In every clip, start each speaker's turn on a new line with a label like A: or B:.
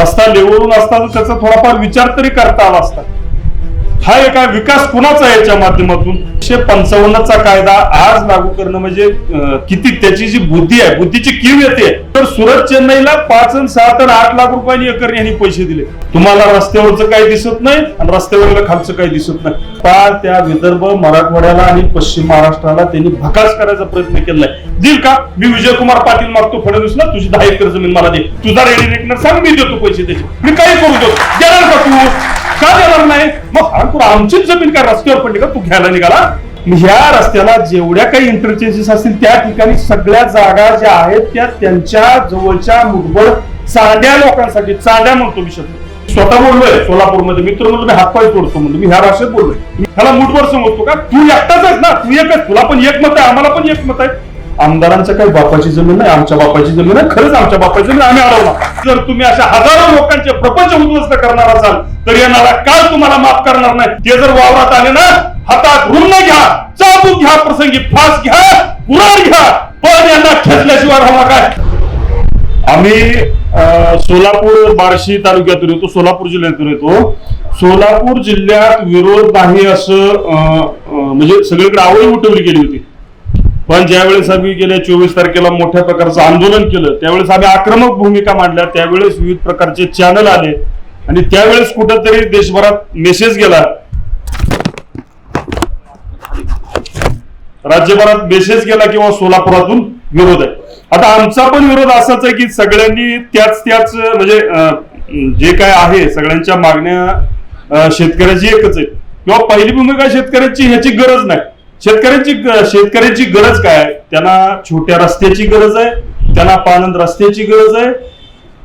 A: रस्ता लेवरून असता तर त्याचा थोडाफार विचार तरी करता आला असता. हा एक विकास कुणाचा आहे याच्या माध्यमातून? एकशे पंचावन्नचा कायदा आज लागू करणं म्हणजे किती त्याची जी बुद्धी आहे बुद्धीची कीव येते. तर सुरत चेन्नईला पाच आणि सात आणि आठ लाख रुपयांनी एकर यांनी पैसे दिले. तुम्हाला रस्त्यावरचं काही दिसत नाही आणि रस्त्यावरलं खालचं काही दिसत नाही. पा त्या विदर्भ मराठवाड्याला आणि पश्चिम महाराष्ट्राला त्यांनी भकास करायचा प्रयत्न केलाय देईल का? मी विजयकुमार पाटील मागतो फडणवीसला तुझी दहा एकर जमीन मला दे. तुझा रेडी रेटनर सांग मी देतो पैसे त्याचे. मी काही करू देतो. देणार का तू? का देणार नाही? मग हा आमचीच जमीन काय रस्त्यावर पडली का? तू घ्यायला निघाला? ह्या रस्त्याला जेवढ्या काही इंटरचेंजेस असतील त्या ठिकाणी सगळ्या जागा ज्या आहेत त्या त्यांच्या जवळच्या मुठबळ चांड्या लोकांसाठी चांड्या म्हणतो मी शब्द. स्वतः बोललोय सोलापूरमध्ये मित्र म्हणलो मी हातपाय तोडतो म्हणलो मी ह्या राष्ट्रात बोललोय. ह्याला मुठभर समजतो का? तू एकटाच आहेस ना? तू एकच. तुला पण एक मत आहे आम्हाला पण एक मत आहे. आमदारांच्या काही बापाची जमीन नाही आमच्या बापाची जमीन आहे खरंच आमच्या बापाची जमीन आम्ही अडवणार. जर तुम्ही अशा हजारो लोकांचे प्रपंच उद्ध्वस्त करणार असाल तर येणारा काळ तुम्हाला माफ करणार नाही. ते जर वावरात आले ना हातात रुग्ण घ्या चाबूक घ्या प्रसंगी फास घ्या कुरार घ्या पण यांना खेचल्याशिवाय राहणार काय? आम्ही अं, सोलापूर बार्शी तालुक्यातून येतो सोलापूर जिल्ह्यातून येतो. सोलापूर जिल्ह्यात विरोध नाही असं अं, म्हणजे सगळीकडे आवळी उठवली गेली होती. पण ज्यावेळेस आम्ही गेल्या चोवीस तारखेला मोठ्या प्रकारचं आंदोलन केलं त्यावेळेस आम्ही आक्रमक भूमिका मांडल्या त्यावेळेस विविध प्रकारचे चॅनल आले आणि त्यावेळेस कुठंतरी देशभरात मेसेज गेला. राज्यभरात मेसेज गेला किंवा सोलापुरातून विरोध आहे. आता आमचा पण विरोध असाच आहे की सगळ्यांनी त्याच त्याच म्हणजे जे काय आहे सगळ्यांच्या मागण्या शेतकऱ्याची एकच आहे. किंवा पहिली भूमिका शेतकऱ्याची ह्याची गरज नाही. शेतकऱ्यांची शेतकऱ्यांची गरज काय त्यांना छोट्या रस्त्याची गरज आहे त्यांना पानंद रस्त्याची गरज आहे.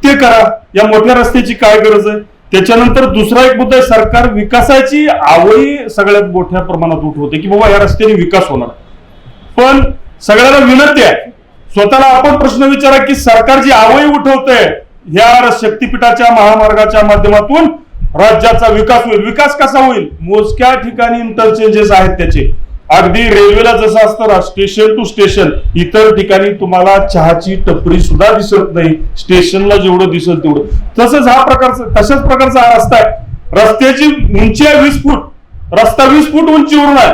A: ते करा. या मोठ्या रस्त्याची काय गरज आहे? त्याच्यानंतर दुसरा एक मुद्दा आहे सरकार विकासाची आवळी सगळ्यात मोठ्या प्रमाणात उठवते की बाबा या रस्त्याने विकास होणार. पण सगळ्याला विनंती आहे स्वतःला आपण प्रश्न विचारा की सरकार जी आवळी उठवते या शक्तीपीठाच्या महामार्गाच्या माध्यमातून राज्याचा विकास होईल. विकास कसा होईल? मोजक्या ठिकाणी इंटरचेंजेस आहेत त्याचे. अगदी रेल्वेला जसं असतं ना स्टेशन टू स्टेशन इतर ठिकाणी तुम्हाला चहाची टपरी सुद्धा दिसत नाही. स्टेशनला जेवढं दिसत तेवढं. तसंच हा प्रकारचा तशाच प्रकारचा हा रस्ता आहे. रस्त्याची उंची आहे वीस फूट. रस्ता वीस फूट उंचीवरून आहे.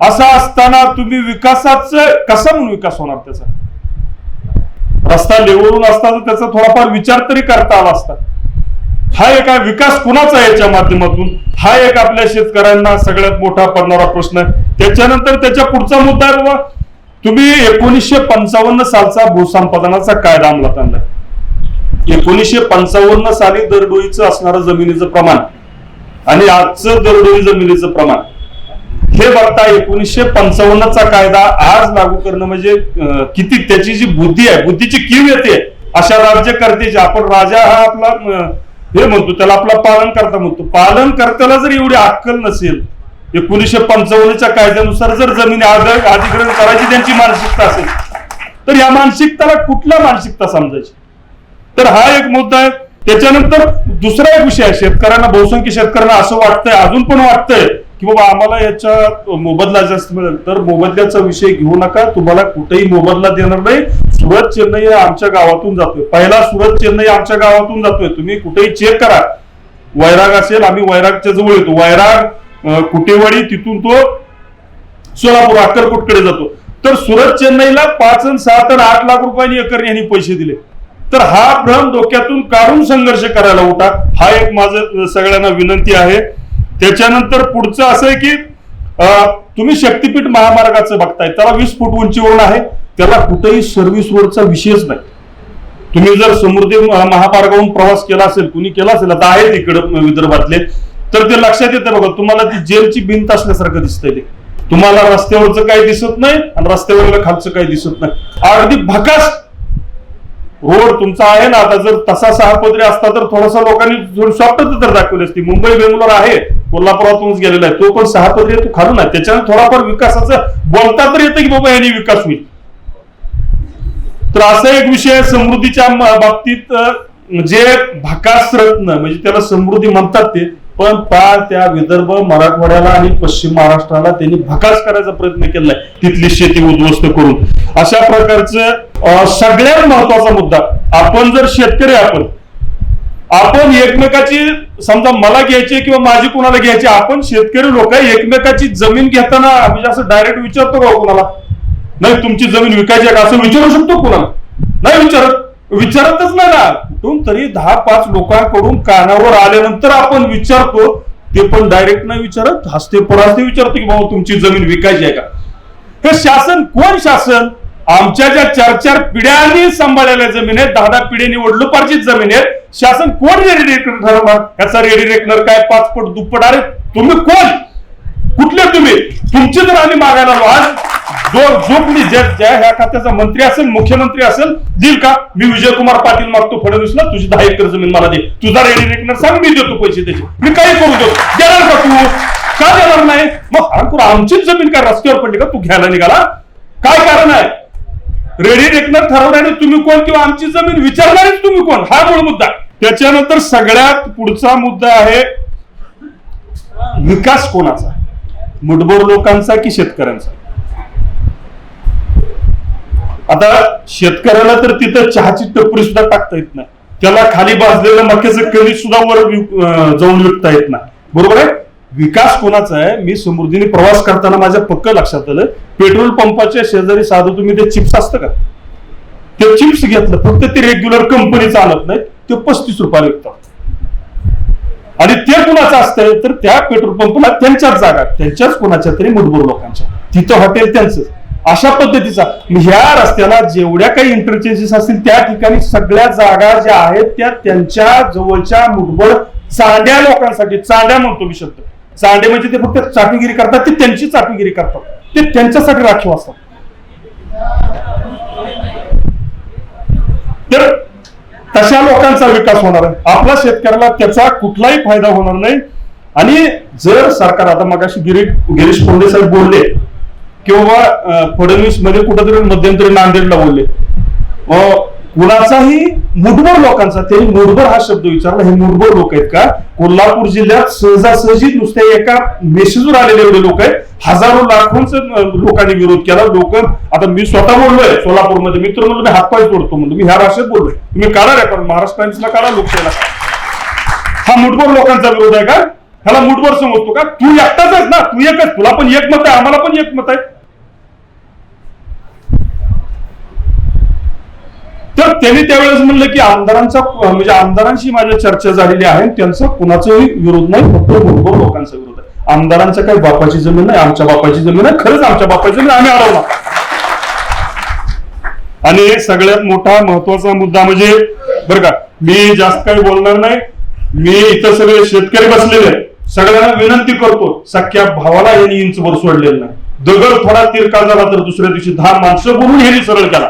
A: असा असताना तुम्ही विकासाचं कसा म्हणून विकास होणार त्याचा? रस्ता लेवलून असता तर त्याचा थोडाफार विचार तरी करता आला असता. हा एक विकास कुणाचा आहे याच्या माध्यमातून? हा एक आपल्या शेतकऱ्यांना सगळ्यात मोठा पडणारा प्रश्न आहे. त्याच्यानंतर त्याच्या पुढचा मुद्दा आहे बाबा. तुम्ही एकोणीसशे पंचावन्न सालचा भूसंपादनाचा कायदा अंमलात आणलाय. एकोणीसशे पंचावन्न साली दरडोईचं असणारं जमिनीचं प्रमाण आणि आजचं दरडोई जमिनीचं प्रमाण हे बघता एकोणीसशे पंचावन्नचा कायदा आज लागू करणं म्हणजे किती त्याची जी बुद्धी आहे बुद्धीची कीव येते अशा राज्यकर्त्याची आपण राजा हा आपला हे म्हणतो त्याला आपला पालन करता म्हणतो पालन करताना जर एवढी अक्कल नसेल एकोणीसशे पंचावन्नच्या कायद्यानुसार जर जमीन अधिग्रहण करायची त्यांची मानसिकता असेल तर या मानसिकताला कुठल्या मानसिकता समजायची? तर हा एक मुद्दा आहे. त्याच्यानंतर दुसरा एक विषय आहे. शेतकऱ्यांना बहुसंख्य शेतकऱ्यांना असं वाटतंय अजून पण वाटतंय की बाबा आम्हाला याच्या मोबदला जास्त मिळेल. तर मोबदल्याचा विषय घेऊ नका. तुम्हाला कुठेही मोबदला देणार नाही. सुरत चेन्नई आमच्या गावातून जातोय. पहिला सुरत चेन्नई आमच्या गावातून जातोय. तुम्ही कुठेही चेक करा. वैराग असेल आम्ही वैरागच्या जवळ येतो. वैराग कुटेवाडी तिथून तो सोलापूर अक्कलकोटकडे जातो. तर सुरत चेन्नईला पाच आणि सात आणि आठ लाख रुपयांनी एकर यांनी पैसे दिले. तर हा भ्रम डोक्यातून काढून संघर्ष करायला उठा. हा एक माझं सगळ्यांना विनंती आहे. त्याच्यानंतर पुढचं असं आहे की तुम्ही शक्तीपीठ महामार्गाचं बघताय. त्याला वीस फूट उंचीवरून आहे. त्याला कुठेही सर्व्हिस रोडचा विषयच नाही. तुम्ही जर समृद्धी महामार्गावरून प्रवास केला असेल कुणी केला असेल आता आहेत इकडं विदर्भातले तर ते लक्षात येते बघा तुम्हाला ती जेलची भिंत असल्यासारखं दिसतंय ते. तुम्हाला रस्त्यावरचं काही दिसत नाही आणि रस्त्यावरलं खालचं काही दिसत नाही. अगदी भकास रोड तुमचा आहे ना आता जर तसा सहा पदरी असता तर थोडासा लोकांनी थोडी सॉफ्ट तर दाखवली असती. मुंबई बेंगलोर आहे. कोल्हापुरातूनच गेलेला आहे. तो पण सहा पदरी तो खालून आहे. त्याच्यानं थोडाफार विकासाचं बोलता तर येतं की बाबा यांनी विकास होईल. तर असा एक विषय समृद्धीच्या बाबतीत जे भाकास रत्न म्हणजे त्याला समृद्धी म्हणतात ते पण पा त्या विदर्भ मराठवाड्याला आणि पश्चिम महाराष्ट्राला त्यांनी भकास करायचा प्रयत्न केलाय तिथली शेती उद्ध्वस्त करून. अशा प्रकारचं सगळ्यात महत्त्वाचा मुद्दा आपण जर शेतकरी आपण आपण एकमेकाची समजा मला घ्यायची किंवा माझी कुणाला घ्यायची आपण शेतकरी लोक एकमेकाची जमीन घेताना म्हणजे असं डायरेक्ट विचारतो का हो कुणाला? नाही तुमची जमीन विकायची आहे का? असं विचारू शकतो कुणाला? नाही विचारत. विचारतच नाही ना. कुठून तरी दहा पाच लोकांकडून कानावर आल्यानंतर आपण विचारतो. ते पण डायरेक्ट नाही विचारत. हस्ते परास्ते विचारतो की बाबा तुमची जमीन विकायची आहे का? हे शासन कोण शासन? आमच्या ज्या चार चार पिढ्यांनी सांभाळलेल्या जमीन आहेत दहा दहा पिढ्यांनी वडलुपार्जित जमीन आहेत शासन कोण रेडी रेकनर ठरवणार याचा रेडी रेकनर काय? पाच पट दुप्पट अरे तुम्ही कोण? कुठले तुम्ही? तुमचे जर आम्ही मागायला आलो आज जो जो कुणी ज्या ज्या ह्या खात्याचा मंत्री असेल मुख्यमंत्री असेल देईल का? मी विजयकुमार पाटील मागतो फडणवीसला तुझी दहा एकर जमीन मला दे. तुझा रेडी रेकनर सांग मी देतो पैसे त्याचे. मी काही करू देतो. देणार का तू? का देणार नाही? मग हरकूर आमचीच जमीन काय रस्त्यावर पडली का? तू घ्यायला निघाला. काय कारण आहे? रेडी रेकनर ठरवणारे तुम्ही कोण किंवा आमची जमीन विचारणारेच तुम्ही कोण? हा मूळ मुद्दा. त्याच्यानंतर सगळ्यात पुढचा मुद्दा आहे विकास कोणाचा? मुठभर लोकांचा की शेतकऱ्यांचा? आता शेतकऱ्याला तर तिथं चहाची टपरी सुद्धा टाकता येत नाही. त्याला खाली भाजलेलं मक्याचं कणी सुद्धा वर जाऊन विकता येत नाही. बरोबर आहे? विकास कोणाचा आहे? मी समृद्धीने प्रवास करताना माझ्या पक्क लक्षात आलं. पेट्रोल पंपाच्या शेजारी साधं तुम्ही ते चिप्स असतं का? ते चिप्स घेतलं. फक्त ते रेग्युलर कंपनी चालत नाही ते पस्तीस रुपयाला विकतात. आणि ते कुणाचं असतंय? तर त्या पेट्रोल पंपला त्यांच्याच जागा त्यांच्याच कुणाच्या तरी मुठभर लोकांच्या. तिथं हॉटेल त्यांचं. अशा पद्धतीचा. ह्या रस्त्याला जेवढ्या काही इंटरचेंजेस असतील त्या ठिकाणी सगळ्या जागा ज्या आहेत त्या त्यांच्या जवळच्या मुठभर चांड्या लोकांसाठी चांड्या म्हणतो मी शब्द. चांडे म्हणजे ते फक्त चाटुगिरी करतात ते त्यांची चाटुगिरी करतात. ते त्यांच्यासाठी राखीव असतात. तर तशा लोकांचा विकास होणार आहे. आपल्या शेतकऱ्याला त्याचा कुठलाही फायदा होणार नाही. आणि जर सरकार आता मगाशी गिरी गिरीश कोंडे साहेब बोलले किंवा फडणवीसमध्ये कुठेतरी मध्यंतरी नांदेडला बोलले कुणाचाही मुठभर लोकांचा त्यांनी मुठभर हा शब्द विचारला हे मुठभर लोक आहेत का? कोल्हापूर जिल्ह्यात सहजासहजी नुसत्या एका मेसेजवर आलेले एवढे लोक आहेत. हजारो लाखोंच लोकांनी विरोध केला. लोक आता मी स्वतः बोललोय सोलापूरमध्ये मित्र म्हणलो मी हातपाय तोडतो म्हणतो मी ह्या राष्ट्रात बोललोय. तुम्ही काढा रेकॉर्ड महाराष्ट्र टाइम्सला काढा लोकशाहीला हा मुठभर लोकांचा विरोध आहे का? ह्याला मुठभर समजतो का? तू एकटाच आहेस ना तू एकच तुला पण एक मत आहे आम्हाला पण एक मत आहे. त्यांनी त्यावेळेस म्हणलं की आमदारांचा म्हणजे आमदारांशी माझ्या चर्चा झालेली आहे त्यांचा कुणाचाही विरोध नाही फक्त मुठभर लोकांचा विरोध आहे. आमदारांचा काही बापाची जमीन नाही आमच्या बापाची जमीन आहे खरंच आमच्या बापाची जमीन आम्ही अडवणार आणि सगळ्यात मोठा महत्त्वाचा मुद्दा म्हणजे बरं का मी जास्त काही बोलणार नाही मी इथं सगळे शेतकरी बसलेले सगळ्यांना विनंती करतो सख्या भावाला यांनी इंच भर सोडलेलं नाही. दगड थोडा तिरका झाला तर दुसऱ्या दिवशी दहा माणसं बोलून हे सरळ केला.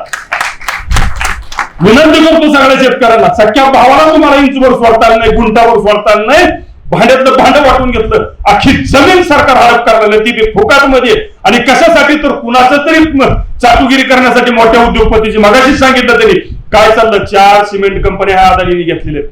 A: विनंती करतो सगळ्या शेतकऱ्यांना. सख्या भावाला तुम्हाला इंचवर सोडता नाही गुंटावर सोडता नाही. भांड्यातलं भांड वाटून घेतलं. अख्खी जमीन सरकार हडप करायला ती बी फुकाटमध्ये. आणि कशासाठी तर कुणाचं तरी म- करण्यासाठी मोठ्या उद्योगपतीची मगाशीच सांगितलं तरी काय चाललं? चार सिमेंट कंपन्या ह्या अदानीने घेतलेल्या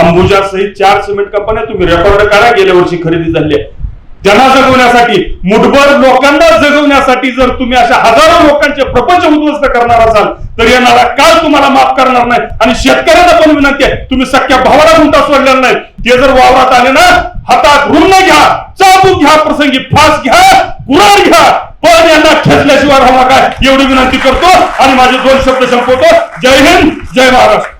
A: अंबुजा सहित चार सिमेंट कंपन्या तुम्ही रेकॉर्ड काढा. गेल्या वर्षी खरेदी झाली आहे. त्यांना जगवण्यासाठी मुठभर लोकांना जगवण्यासाठी जर तुम्ही अशा हजारो लोकांचे प्रपंच उद्ध्वस्त करणार असाल तर येणारा काल तुम्हाला माफ करणार नाही. आणि शेतकऱ्यांना पण विनंती आहे तुम्ही सख्या भावाला गुंता सोडलेला नाही. ते जर वावरात आले ना हातात रुग्ण घ्या चाबूक घ्या प्रसंगी फास घ्या कुरार घ्या. पण यांना खेचल्याशिवाय राहू नका एवढी विनंती करतो आणि माझे दोन शब्द संपवतो. जय हिंद जय महाराष्ट्र.